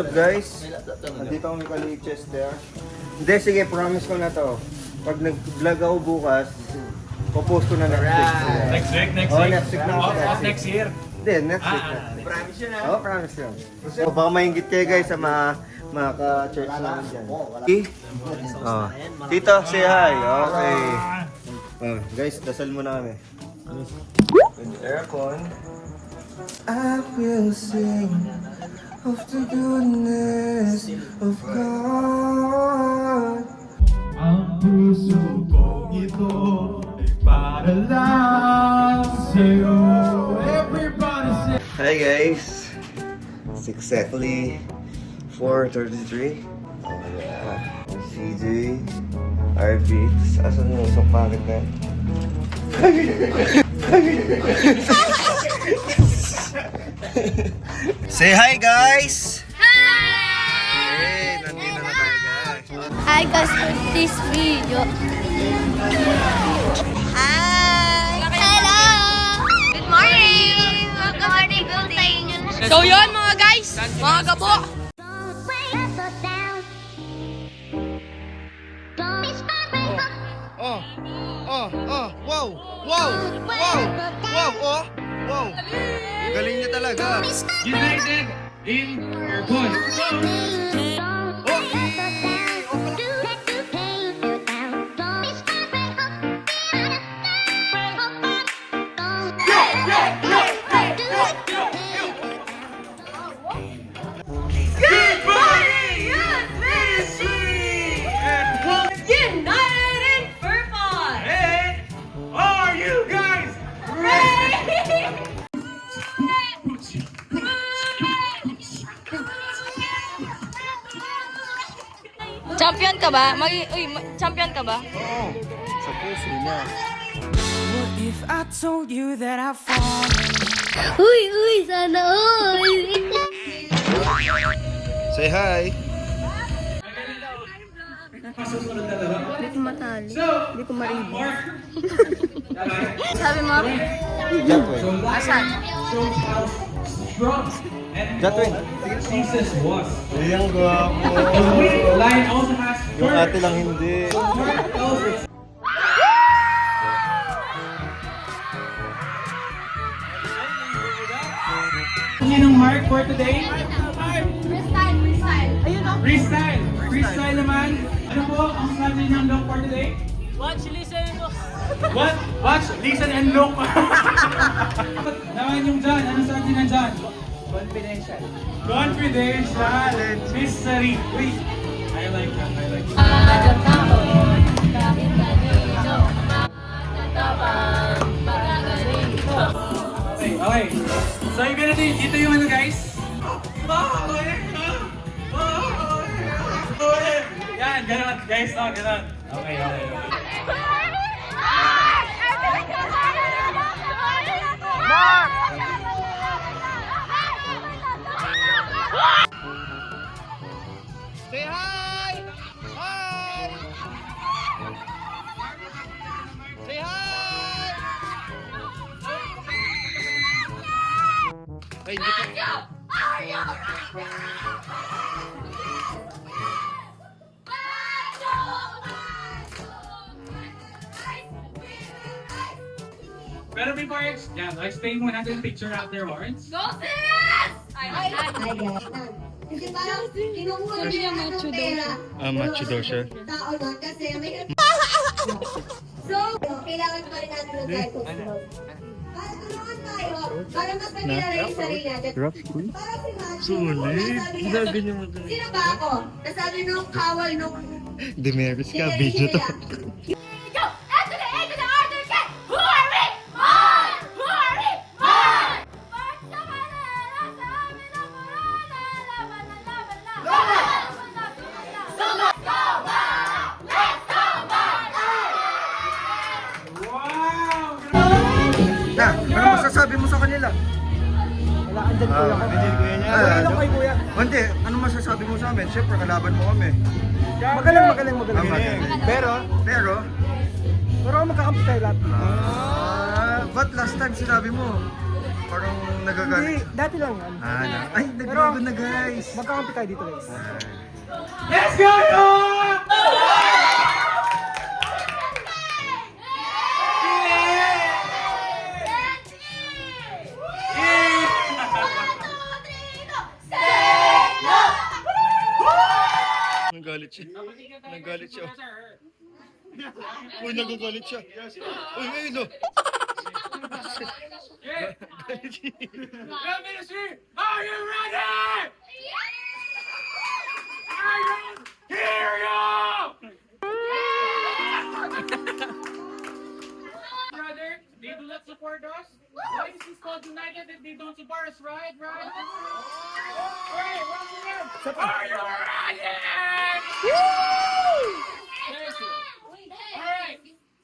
Up guys? Nandito kami kay Chester. Hindi, sige, promise ko na to. Pag nag-vlog ako bukas, popost ko na next week. Next week, next Oh, week. next week na ako, Off, next off week. next year. Hindi, next week. Ah, next week. Promise yun Oo, oh, promise yun. So, baka maingit kayo guys sa mga mga ka-church namin dyan. Okay? Oh. Tito, say hi. Okay. Oh, guys, dasal mo na kami. With aircon. I will sing of the goodness of God. Ang puso kong ito ay para lang sa'yo. Everybody say Hi guys. It's exactly 4.33. Oh yeah. CJ. RV. Tapos asan yung isang packet na Say hi guys! Hey, nandito na tayo guys. Hi guys, for this video. Hi! Hello! Good morning! Welcome to the building. So yun mga guys, mga gabo. Galing niya talaga. United in purpose. United ka ba? Mag uy, champion ka ba? Oo, sa puso niya. If I told you that I fall Uy, uy, sana all! Say hi. Hindi ko matali. Hindi ko marinig. Sabi mo, Jatwin. Asan? Jatwin. Jesus was. Ayan, gwapo. The lion also has Yung ate lang hindi. Sinong mark for today? freestyle, freestyle. Ayun o. Freestyle. Freestyle Watch, listen, and look. What? Watch, listen, and look. naman yung dyan. Anong sabi ng dyan? Confidential. Confidential. Mystery. Uy. I like that. I like that. Okay, okay. So yung ganito, ito yung ano guys. Yan, ganun. Guys, oh, ganun. Okay, okay. okay. Say hi! Hi! Say hi! Ay, hindi ko... Pero before, yan, I stay muna natin yung picture after horns. Go sis! Ay, Kasi parang kinukuha niya ng pera. Ah, macho daw siya. Tao lang kasi may... so, kailangan pa rin natin ng tayo. Para tulungan tayo. Para mas makilala yung sarili natin. Para si Macho. Sulit. Sino ba ako? Nasabi nung kawal nung... Demeris ka, video to. Siyempre, kalaban mo kami. Magaling, magaling, magaling. Ah, magaling. Pero, Pero, pero magkakampi tayo lahat. ah, ba't last time sinabi mo? Parang Hindi, nagagalit. dati lang yan. Ah, na. Ay, nagbago na guys. Magkakampi tayo dito guys. Let's go! Uy, nagagalit siya. Uy, ayun no. Go Ministry! Are you ready? I don't hear you! Brother, they do not support us. Why is this called United if they don't support us, right? Right? Alright, once again, are you ready? Thank you.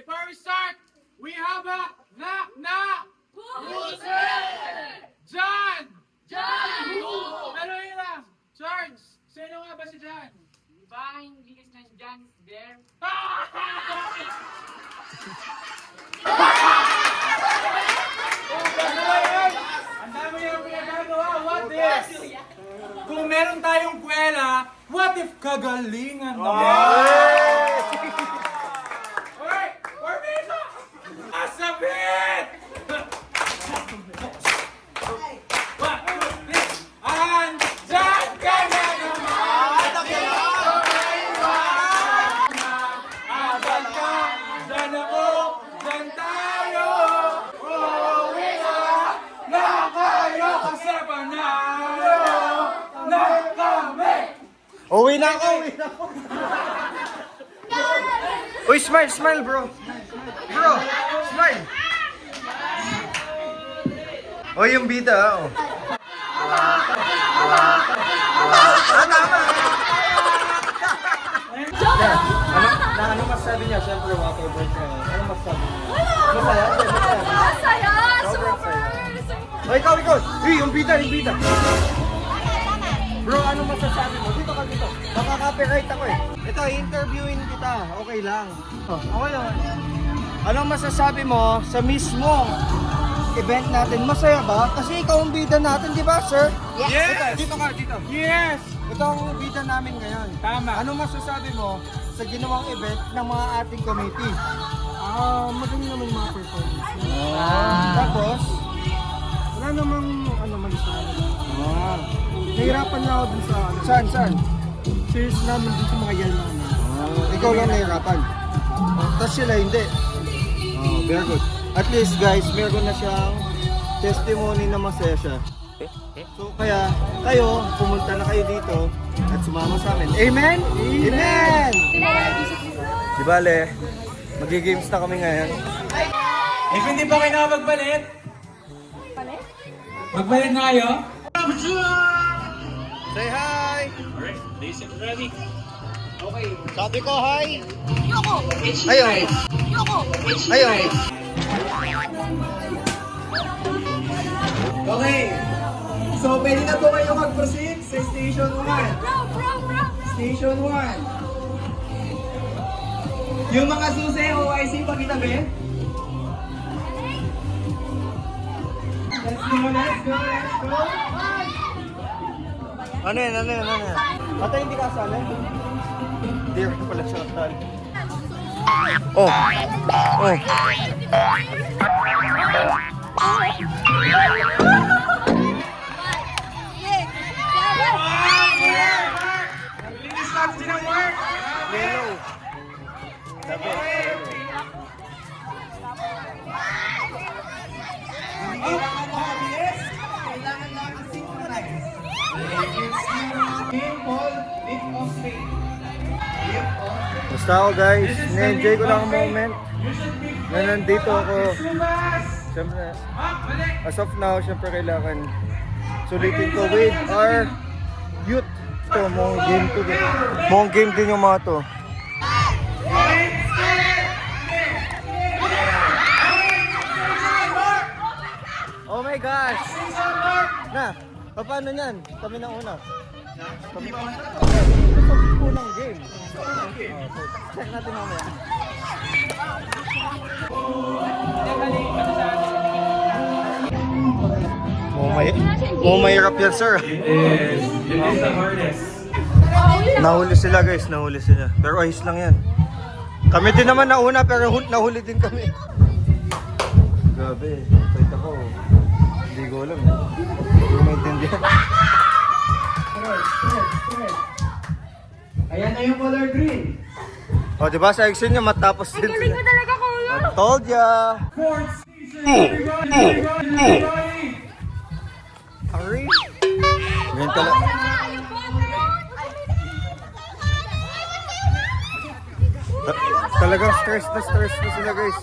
Before we start, we have a knock. Who's there? John! John! Pero yun lang. Charles, sino nga ba si John? Ba, hindi kasi ng John is there. Ang dami niyang pinagagawa. What if? Kung meron tayong kwela, what if kagalingan naman? Alright, permiso! Asabit! One, two, three. Andyan ka na naman! Asan ka? Dyan ako, dyan tayo! Uuwi na! Na kayo kasi panalo! Na kami! Uwi na ako, uwi na ako. Uy, smile, smile bro. Bro, smile. O yung bida, ah, oh. Ano, na, ano masabi niya? Siyempre, water break na yun. Ano masabi niya? Masaya? Masaya? Masaya! Super! Super! O, ikaw, ikaw. Uy, yung bida, yung bida. Bro, ano masasabi mo? Dito ka dito. Makaka-copyright ako eh. Ito, interviewin kita. Okay lang. Oh, okay lang. Anong masasabi mo sa mismo event natin? Masaya ba? Kasi ikaw ang bida natin, di ba, sir? Yes! Ito, dito ka, dito. Yes! Ito ang bida namin ngayon. Tama. Anong masasabi mo sa ginawang event ng mga ating committee? Ah, magaling naman yung mga performance. Tapos, Wala namang Nahirapan na ako dun sa ano. saan, saan? Cheers namin dun sa mga yell namin. Ikaw lang nahirapan. Tapos sila hindi. Oh, very good. At least guys, meron na siyang testimony na masaya siya. So kaya, kayo, pumunta na kayo dito at sumama sa amin. Amen? Amen! Di bale, magigames na kami ngayon. If hindi pa kayo nakapagpalit, magpalit na kayo. Say hi! Alright, listen ready. Sabi ko hi! Ayaw! Ayaw! Okay. So, pwede na po kayo mag-proceed sa Station 1. Station 1. Yung mga susi, OIC, pakitabi. Let's go, let's go, let's go. Ano yan, ano yan, ano yan? Ata hindi ka asali? Hindi ka pala siya asali. Oh! Oh! Linis Ako guys, na-enjoy ko lang ang moment na nandito ako. Siyempre, as of now, siyempre kailangan sulitin ko with our youth. Ito, mong game to din. Mong game din yung mga to. Oh my gosh! Na, paano yan? Kami na una. Kami na una. Ito, unang game. Oh, so, check natin mamaya. Sa may, mukhang mahirap yan, sir. Is, it is the hardest. Nahuli sila guys, nahuli sila. Pero ayos lang yan. Kami din naman nauna pero hu- nahuli din kami. Grabe, fight ako. Hindi ko alam. Hindi ko maintindihan. Ayan na yung color green. O, di ba sa exit nyo matapos din Galing sila. ko talaga, kuya. I told ya. Fourth season, everybody, everybody, everybody. Hurry. Ganyan talaga. Ta- talagang stress na stress na sila guys.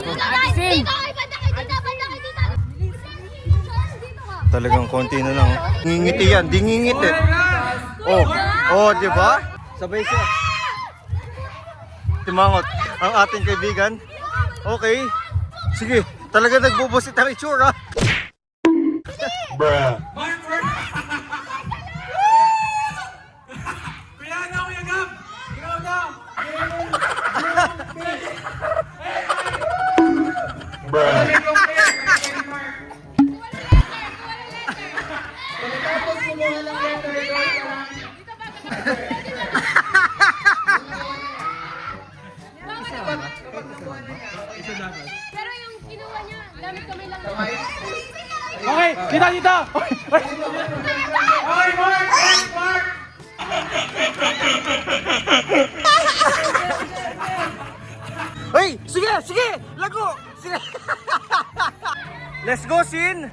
Dito, ay, banda kayo dito, banda kayo dito. Dito ka. Talagang konti na lang. Ngingiti yan, di ngingiti. Oh, oh, di ba? Sabay siya. Timangot ang ating kaibigan. Okay. Sige, talaga nagbubusit ang itsura. Mark, Let's go, Sin.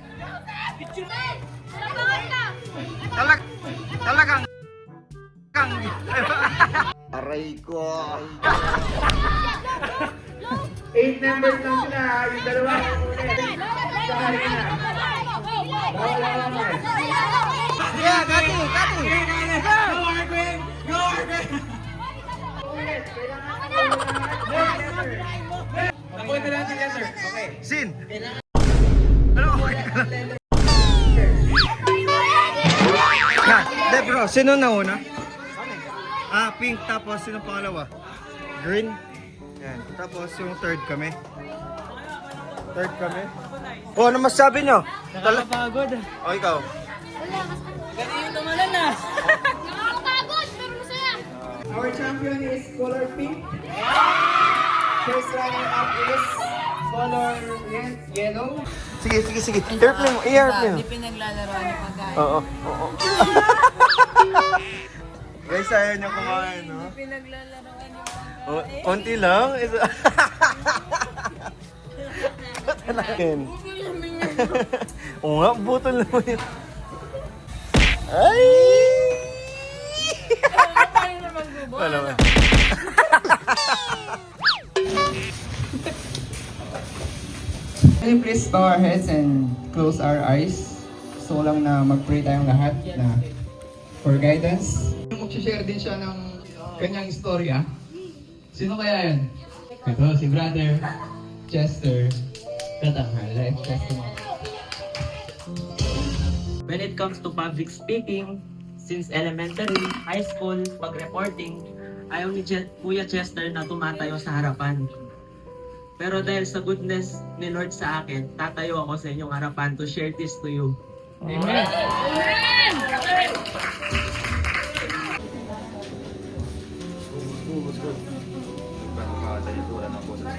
Talag, talagang. Kang. Aray ko. Eight members lang sila. Yung dalawa. Yeah, Kati, Kati. Go, Arvin. Go, Arvin. Napunta lang sila, sir. Okay. Sin. Okay ka lang. Ha, de bro, sino na una? Ah, pink tapos sino pangalawa? Green. Yan. Tapos yung third kami. Third kami. Oh, ano masabi nyo? Nakakapagod. O, ikaw. Nakakapagod, pero masaya. Our champion is color pink. First runner-up is color ye- yellow. Sige, sige, sige. Airplane mo, i-airplane mo. Hindi pinaglalaroan yung pagkain. Oo, oo. Guys, ayaw niyo kumain, no? Hindi pinaglalaroan yung pagkain. Oh, konti lang. Isa. Talakin. Oo nga, butol naman yun. Ay! Wala ba? You please bow our heads and close our eyes? Ko lang na mag-pray tayong lahat na for guidance. Mag-share din siya ng kanyang istorya. Sino kaya yun? Ito, si brother Chester Katanghal. Life testimony. When it comes to public speaking, since elementary, high school, pag-reporting, ayaw ni Je- Kuya Chester na tumatayo sa harapan. Pero dahil sa goodness ni Lord sa akin, tatayo ako sa inyong harapan to share this to you.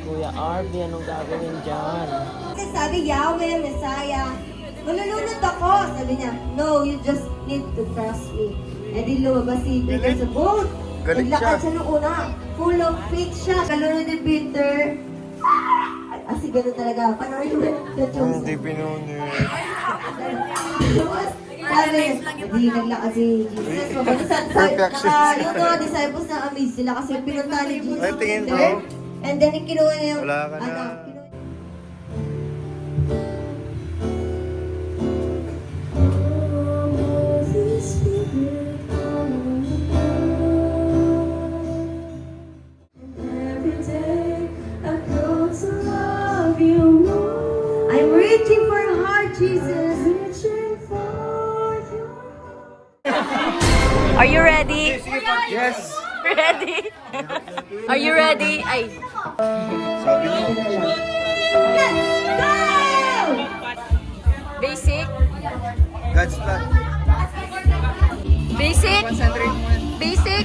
Kuya Arby, anong gagawin dyan? Kasi sabi, Yahweh, Messiah, malulunod ako. Sabi niya, no, you just need to trust me. Eh di lumabas si Peter sa boat. Galit Naglakad siya. siya nung una. Full of faith siya. Kalunod ni Peter. Kasi gano'n talaga. Panoorin mo the chosen. Hindi pinunod. Tapos, Sabi, hindi naglakad si Jesus. Mabalik sa Perfection. Saka yung mga disciples na amazed sila kasi pinunta ni Jesus Ay, tingin mo. And then, kinuha niya yung, ano, Yes! Ready? Are you ready? Ay. Sabi niyo. Go! Basic. God's plan. Basic? Concentrate mo yan. Basic?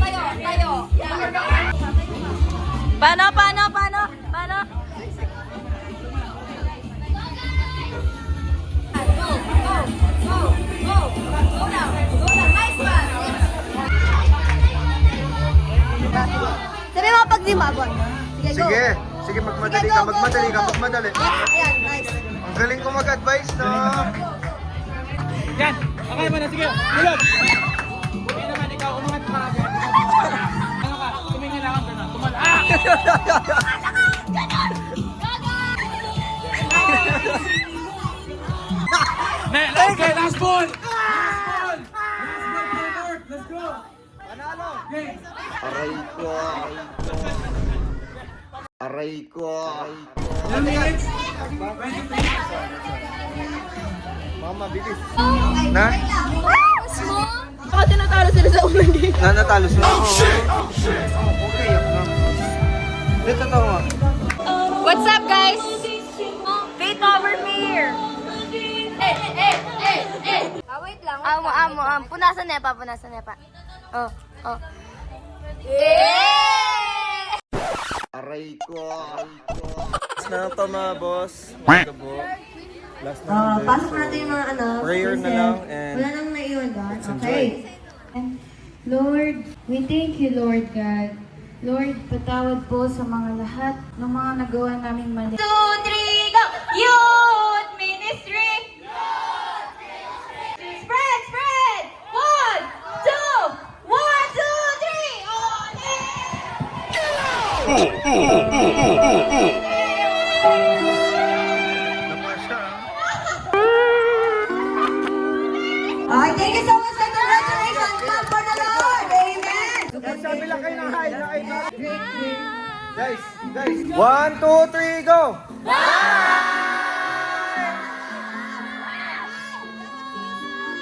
Tayo, tayo. Paano, paano? Paano? Sabi mo pag di mabot. Sige, go. Sige. Sige, magmadali Sige, ka, go, go, magmadali ka, go, go. magmadali. Ayan, nice. Ang galing ko mag-advise, no? Yan! Okay mo na, sige! Ulog! Hindi naman ikaw, umangat ka agad. Ano ka? Tumingin lang ako na. Tumal... Ah! Ne- Okay, last ball! Last ball! Last ball, Robert! Let's go! Panalo! Game! Aray ko, aray ko. Aray ko, Ilang minutes? Mama, bilis. Na? Baka tinatalo sila sa unang game. Na, natalo sila. Oh, okay, yak na. Dito to nga. What's up, guys? Faith over fear. Eh, eh, eh, eh. Ah, wait lang. Amo, amo, amo. Punasan nepa, punasan nepa. Oh, oh. Eh! Aray ko, aray ko. Last na to mga boss. Mga gabo. Last na Ah, to. pasok natin yung mga ano. Prayer na lang and Wala nang naiwan doon. let's Okay. Lord, we thank you, Lord God. Lord, patawad po sa mga lahat ng mga nagawa naming mali. Two, three, Okay, thank you so much and congratulations, Clap for the Lord. Amen. Sabi lang kayo ng hi, na kayo Guys, guys. One, two, three, go!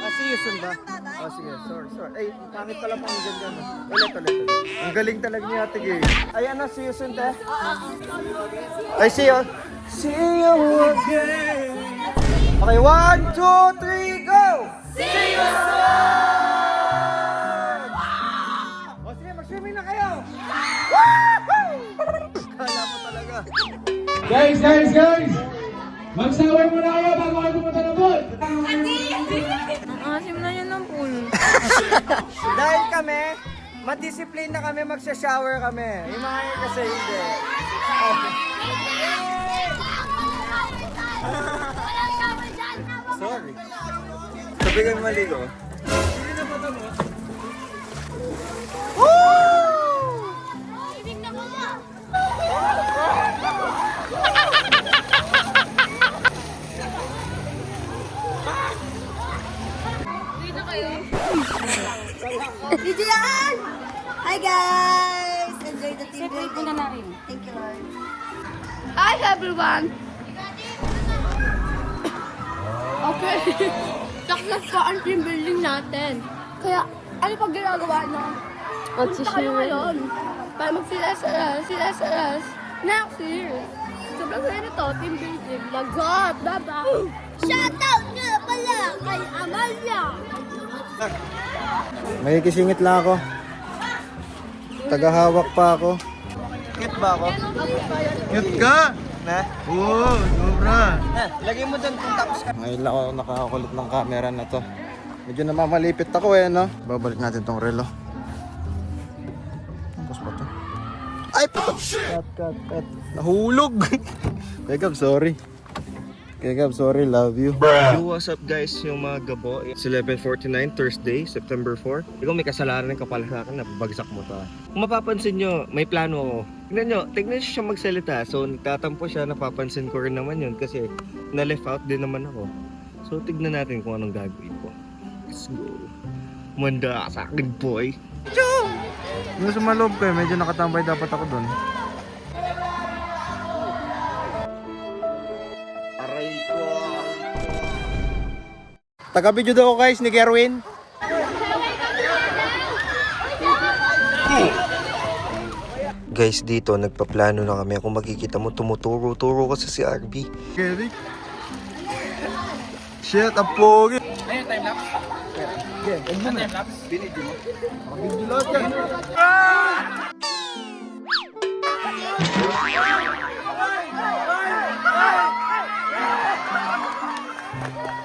Ah, see you soon ba? Oh, sige. Sorry, sorry. Ay, pangit pala pang ganda. no? Ulit, ulit, ulit. Ang galing talaga ni Ate Gay. Ay, ano, see you soon, te? Ay, see you. See you again. Okay, one, two, three, go! See you soon! O sige, mag-swimming na kayo! Woohoo! Kala mo talaga. Guys, guys, guys! Magsaway muna kayo bago kayo pumunta ng pool! Ang asim na yun ng pool. Dahil kami, madisiplin na kami, magsha-shower kami. Yung mga ngayon kasi hindi. Sorry. Sabi kami maligo. DJ Yan! Hi guys! Enjoy the team building. Thank you, Lord. Hi, everyone! Okay. Success po ang team building natin. Kaya, ano pag ginagawa nyo? Punta kayo ngayon. Para magsilas-alas, silas-alas. Next year. Sobrang saya nito, team building. Lagot, bye-bye. Shoutout nga pala kay Amalia. May kisingit lang ako. Tagahawak pa ako. Cute ba ako? Cute ka! Na? Oo, sobra. Na, lagay mo dun kung tapos ka. Ngayon lang ako nakakulit ng camera na to. Medyo namamalipit ako eh, no? Babalik natin tong relo. Tapos ba to? Ay, puto! Cut, cut, cut. Nahulog! Kaya sorry. Okay, Gab, sorry, love you. Yo, what's up guys? Yung mga gabo, it's 11.49, Thursday, September 4. Ikaw may kasalanan ka pala sa akin, nababagsak mo to. ah. Kung mapapansin nyo, may plano ako. Tignan nyo, tignan nyo siya magsalita. So, nagtatampo siya, napapansin ko rin naman yun kasi na-left out din naman ako. So, tignan natin kung anong gagawin ko. Let's go. Manda ka sa akin, boy. Yung sa maloob ko, medyo nakatambay dapat ako doon. Taga-video daw ako guys ni Kerwin. Guys, dito nagpaplano na kami. Kung makikita mo, tumuturo-turo kasi si RB. Kerry? Shit, ang pogi. Ayun, time lapse. Ano time lapse?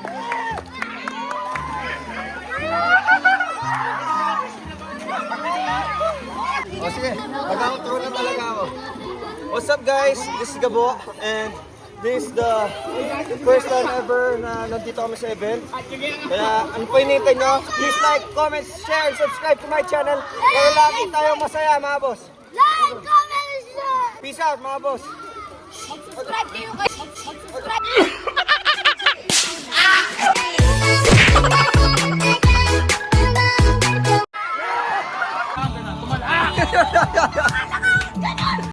O sige, mag-outro na talaga ako. What's up guys? This is Gabo and this is the first time ever na nandito kami sa event. Kaya ano pa hinihintay nyo? Please like, comment, share, and subscribe to my channel para lagi tayo masaya mga boss. Like, comment, share! Peace out mga boss. Subscribe kayo guys! Subscribe! 哈哈哈哈